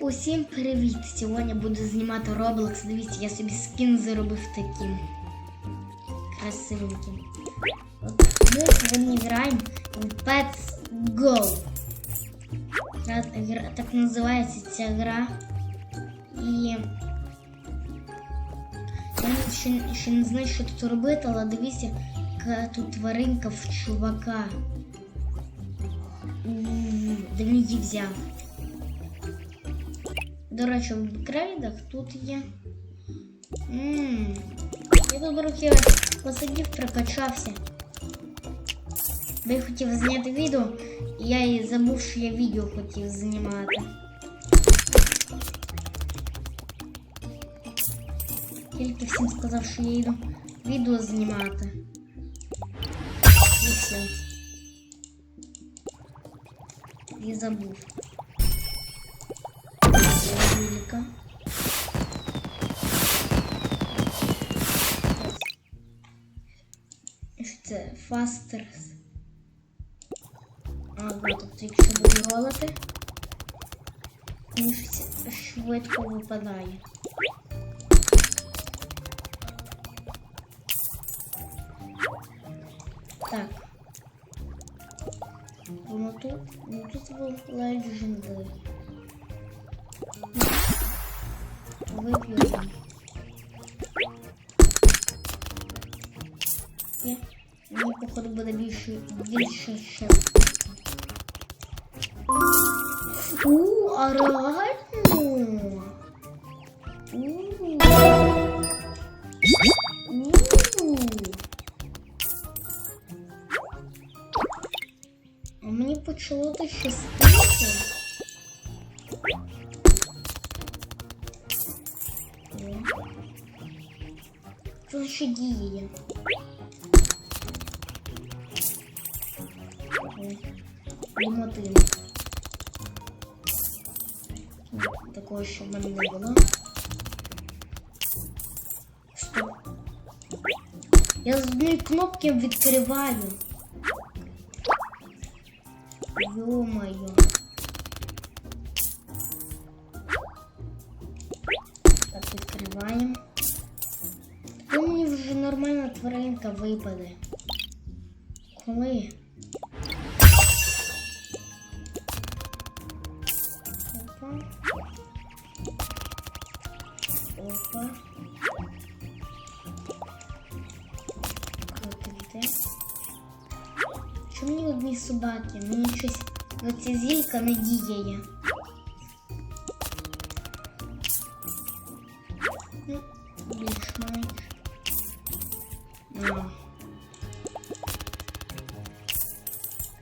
Усім привіт! Сьогодні буду знімати Roblox. Дивіться, я собі скін заробив таким красивеньким. От ми сьогодні граємо в Pets Go. Гра- гра- Так називається ця гра. І я ще, ще не знаю, що тут робити, але дивіться, яка тут тваринка в чувака. М, Де він її взяв? До речі, в крейдах тут є. Ммм. Я тут трохи посидів, прокачався. Бо я хотів зняти відео, і я і забув, що я відео хотів знімати. Тільки всім сказав, що я йду відео знімати. І все. І забув. Фастерс. А, тут якщо буду ролити, він швидко випадає. Так. Воно тут, ну тут був Legendary. Вип'ю. Ні, мені походу буде більше, більше ще. У, а реально? У. У. А мені почало то щастити. О. Це ще діє. Ломотин. Такого, що в мене не було. Стоп. Я з однієї кнопки відкриваю. Ё-моё. Так, відкриваємо. Мені вже нормальна тваринка випаде. Коли? Оця не діє.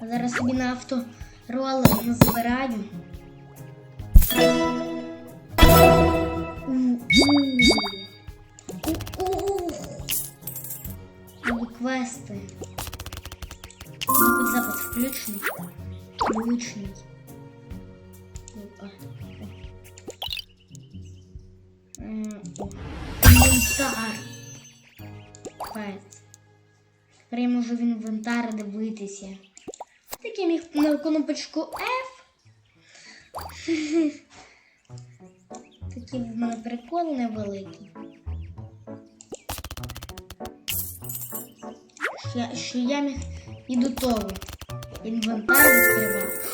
Зараз собі на авто роли назбираю. Квести. Запад включений. Включений. Інвентар дивитися. Так я міг на кнопочку F. Такі в мене прикол невеликий. Що я міг і до того інвентар відкривав.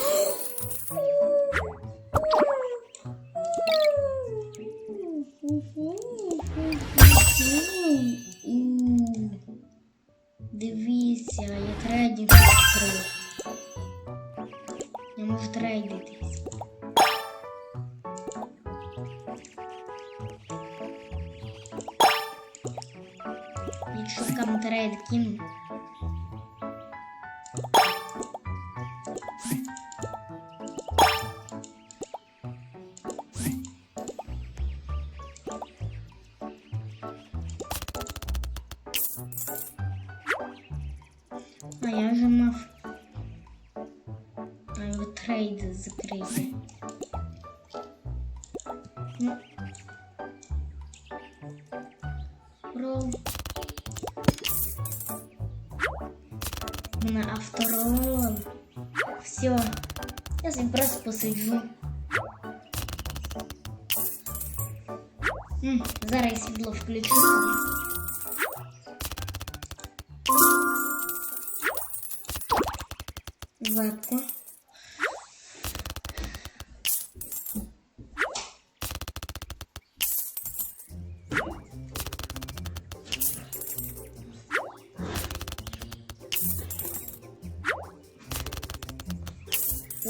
А я вже мав а, його трейд закрити. Ну. Рол. У мене авторол. Все. Я собі просто посиджу. М, зараз я світло включу.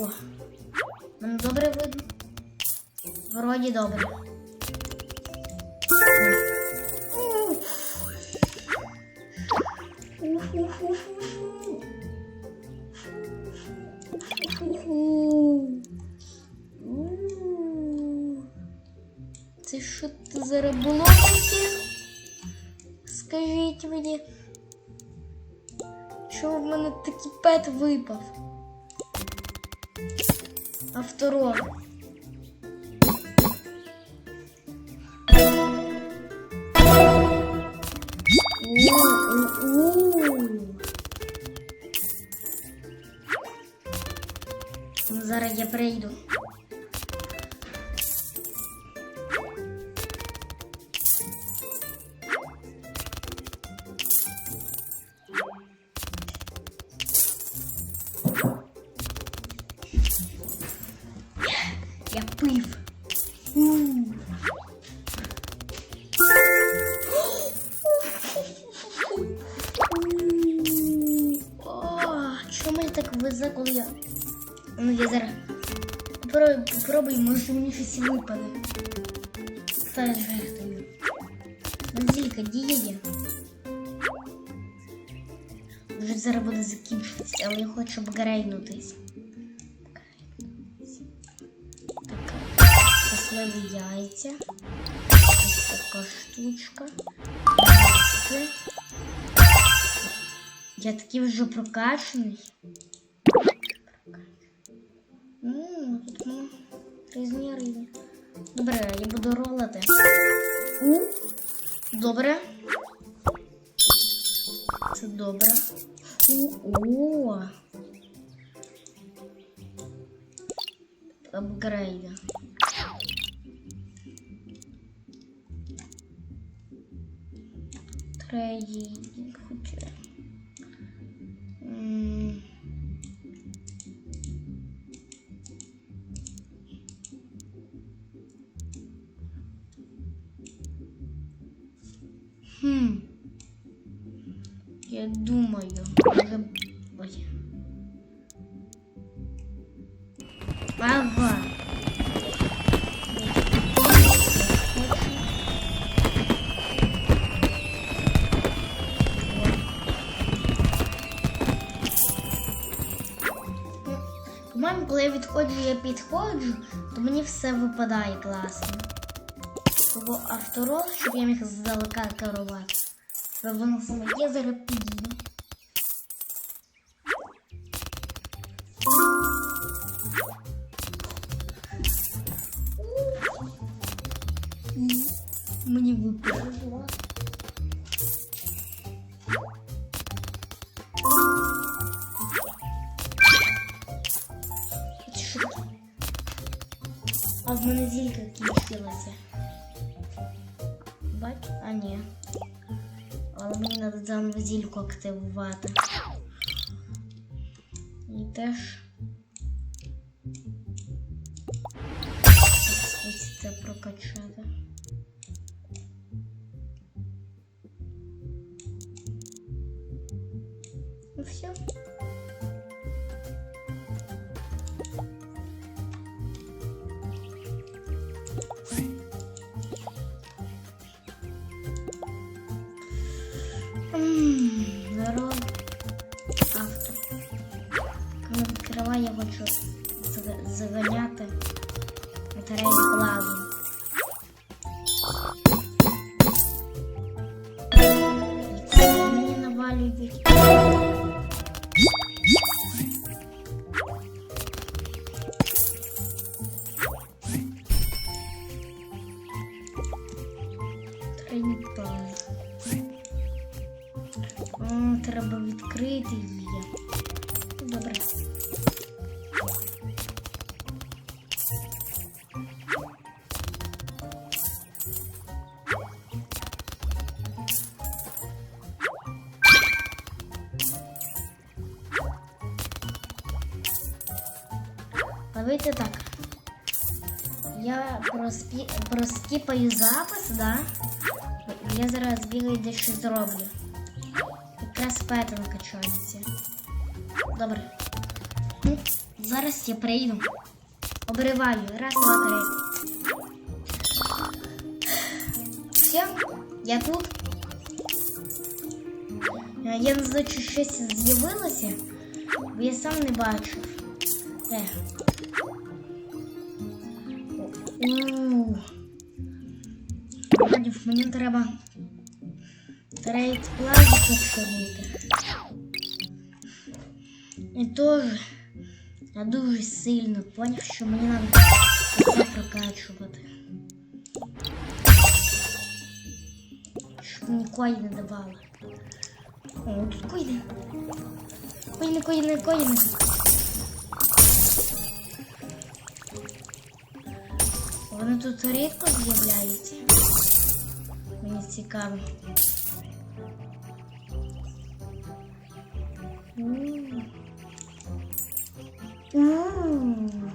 О, мене добре видно. Вроді добре. Це що це зараз було таке? Скажіть мені. Чого в мене такий пет випав? Авторон. Ну, Зараз я прийду. Хочу обгрейнутись. Така щасливі яйця. Ось така штучка. Я такий вже прокачаний. Ммм, ну, різні різні. Добре, я буду ролити. У. Добре. Це добре. У. Апгрейда. Трейдинг хоча. М. Хм. Я думаю, коли я підходжу, то мені все випадає класно. Того авторол, щоб я міг здалека керувати. Це воно саме є зараз. Мені випало. В мене зілька кінчилася. Бач? А ні. Але мені треба заново зільку активувати. І теж. Давайте так. Я проспі... проскіпаю запис, да? Я зараз бігаю дещо зроблю. Якраз пета накачається. Добре. Ну, зараз я прийду. Обриваю. Раз, два, три. Все, я тут. Е, Я не знаю, чи щось з'явилося, бо я сам не бачив. Е. Вадів, мені треба трейд плазу підшивити. І теж я дуже сильно поняв, що мені треба все прокачувати. Щоб мені коїни давали. О, тут коїни. Коїни, коїни, коїни. Вони тут рідко з'являються. Мені цікаво. М. М.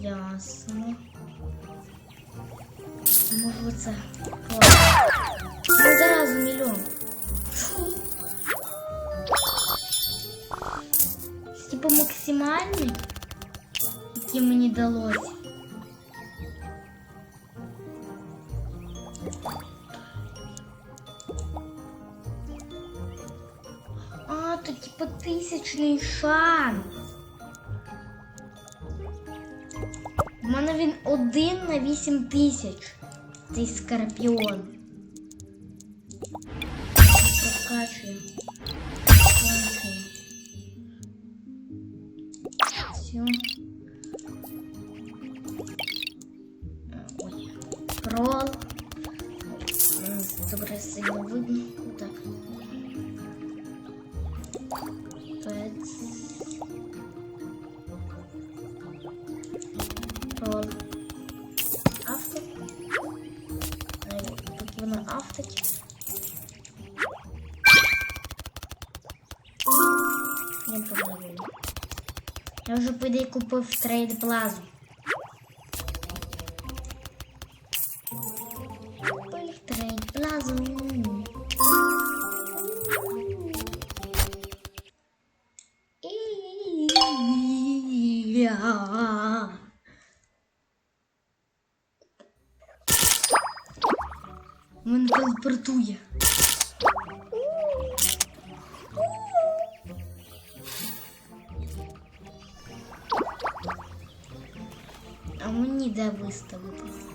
Ясно. Може це. Ну, заразу мільйон. Фу. Типа максимальний, який мені далось. Тисячний. У мене він один на вісім тисяч. Цей скорпіон. Прокачуємо. Все. Ой. Ролл. М, Добре, сильно видно. Так. Я вже по ідеї де виставитись?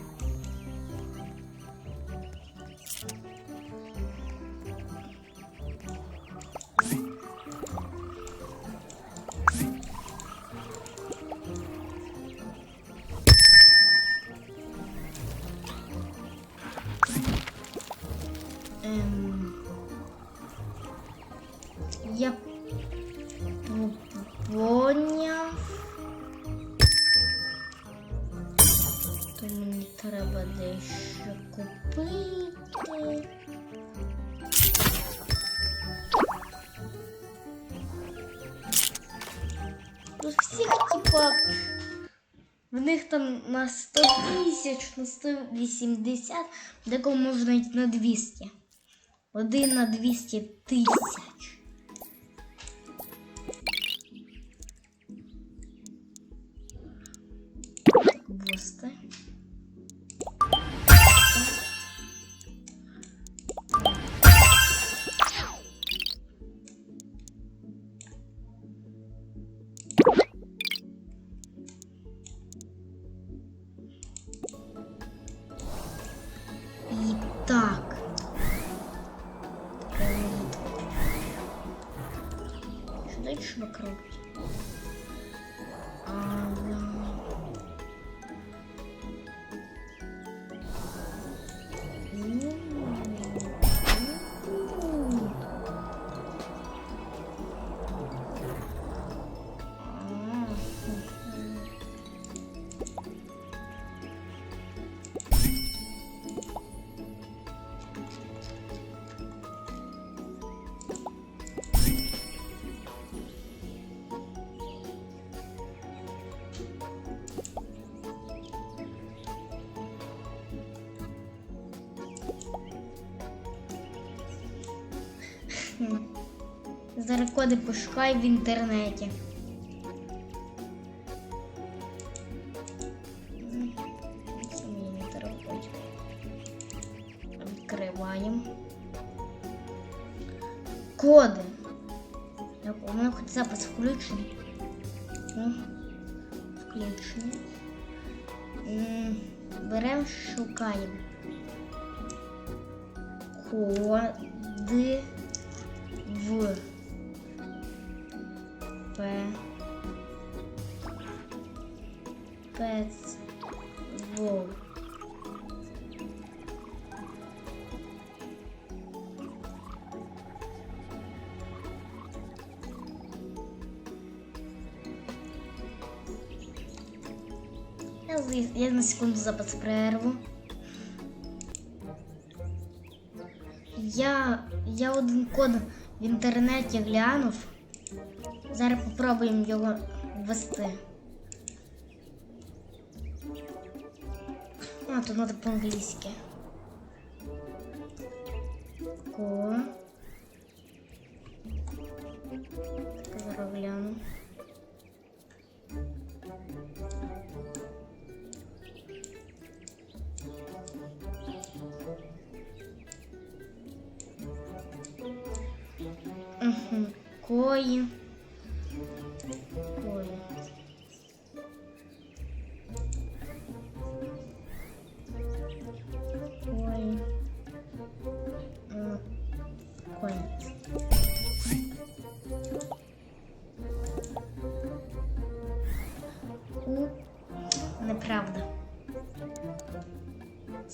Тут всіх типа. В них там на 100 тисяч, на 180, декому можна йти на 200. Один на 200 тисяч. Що далі А робить? Коди пошукаю в інтернеті. Відкриваємо. Коди. Так, у мене хоч запис включений. Ну, включений. Беремо, шукаємо. Коди в П. Пец. Я, на секунду запис перерву. Я, я один код в інтернеті глянув. Зараз попробуємо його ввести. А, тут треба по-англійськи.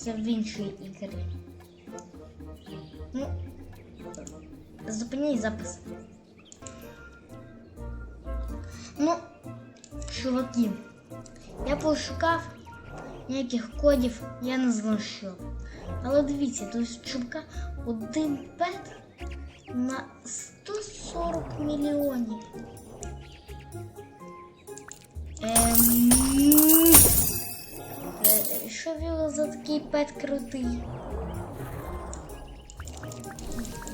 Це в іншій ігрі. Ну, Зупиніть запис. Ну, чуваки, я пошукав ніяких кодів, я не знайшов. Але дивіться, то есть чувака один пет на 140 мільйонів. він за такий пет крутий?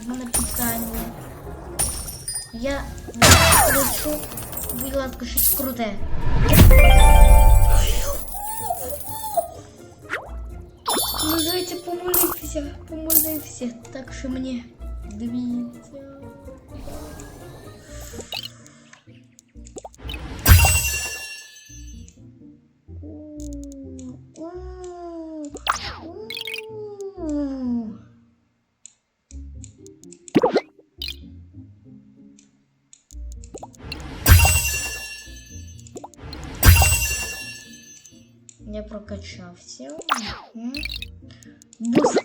В мене питання. Я хочу, будь ласка, щось круте. Ну, дайте помолитися, помолився, так що мені дивіться. Я прокачався. Мгм. Бустер.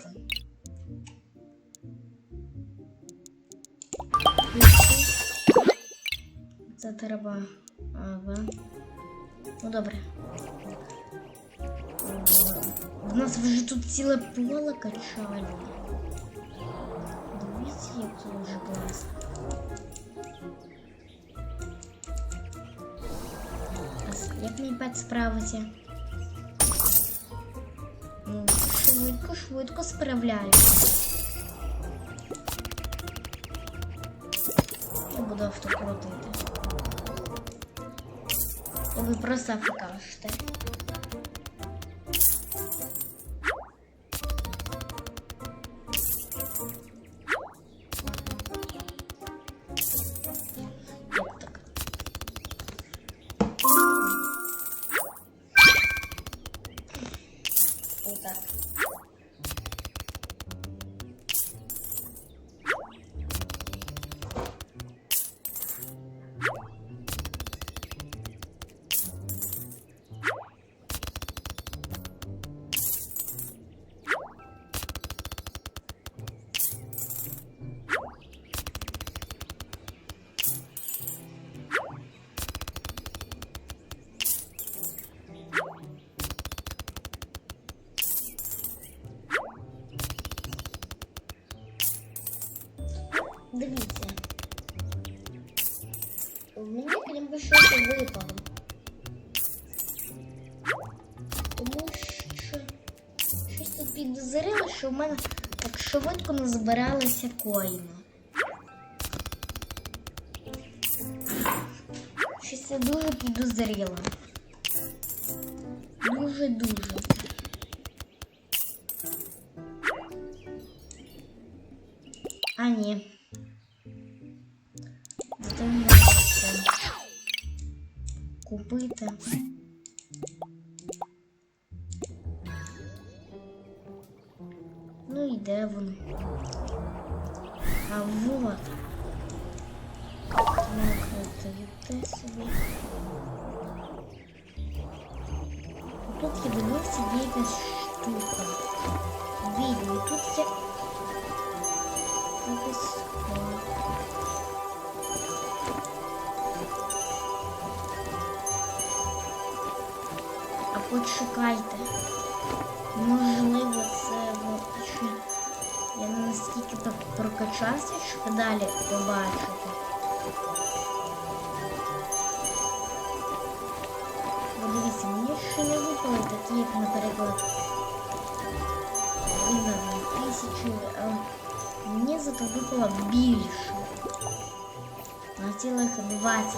Бустер. Це треба. Ага. Ну добре. О, В нас вже тут ціле поле качали. Дивіться, як тут вже класно. А с- Як мій пет справиться? Швидко, справляюся. Я буду автокрутити. Ви просто автокажете. Дивіться. У мене прям би щось випало. Тому що щось тут підозрило, що в мене так швидко назбиралися коїна. Щось я дуже підозріло. Дуже-дуже. А вот. Накрутити собі. Тут я дивився, є якась штука. Відео. І тут якась схова. А почекайте. Можливо, так прокачався, щоб далі побачити. Бо дивіться, мені ще не випали такі, як, наприклад, винна тисячі, але мені зато випало більше. На цілих 20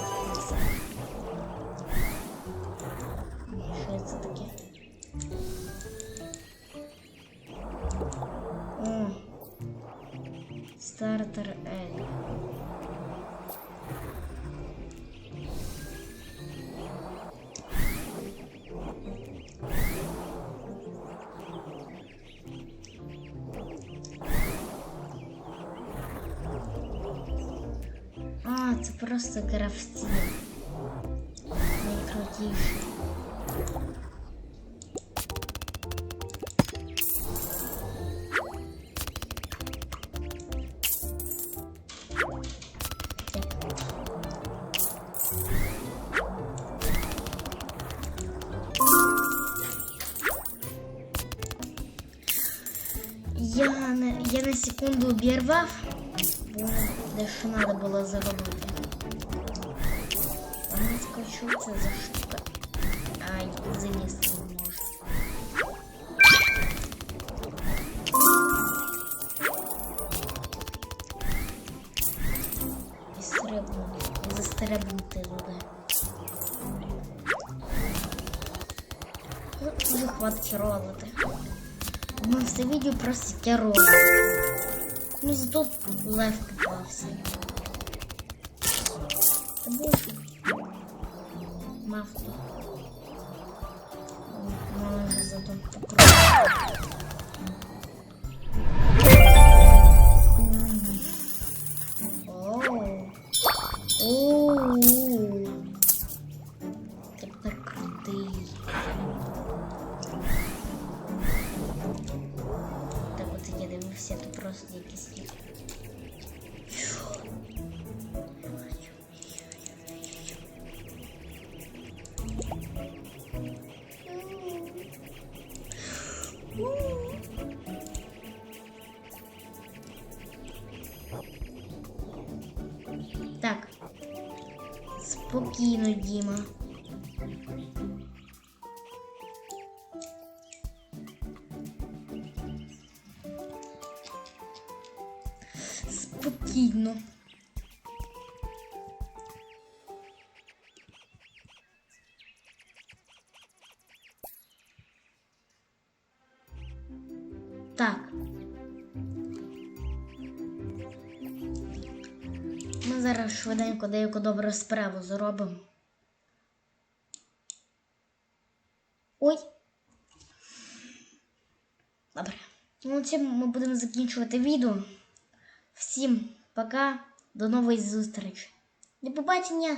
стартер Ель. А, це просто гравці. На, я на секунду обірвав, бо дещо треба було заробити. А не скажу, це за штука. Ай, залізти Все видео просто террор. Ну зато лайф попался. Та Спокійно, Діма. Швиденько деяку добру справу зробимо. Ой. Добре. Ну, цим ми будемо закінчувати відео. Всім пока, до нової зустрічі. До побачення,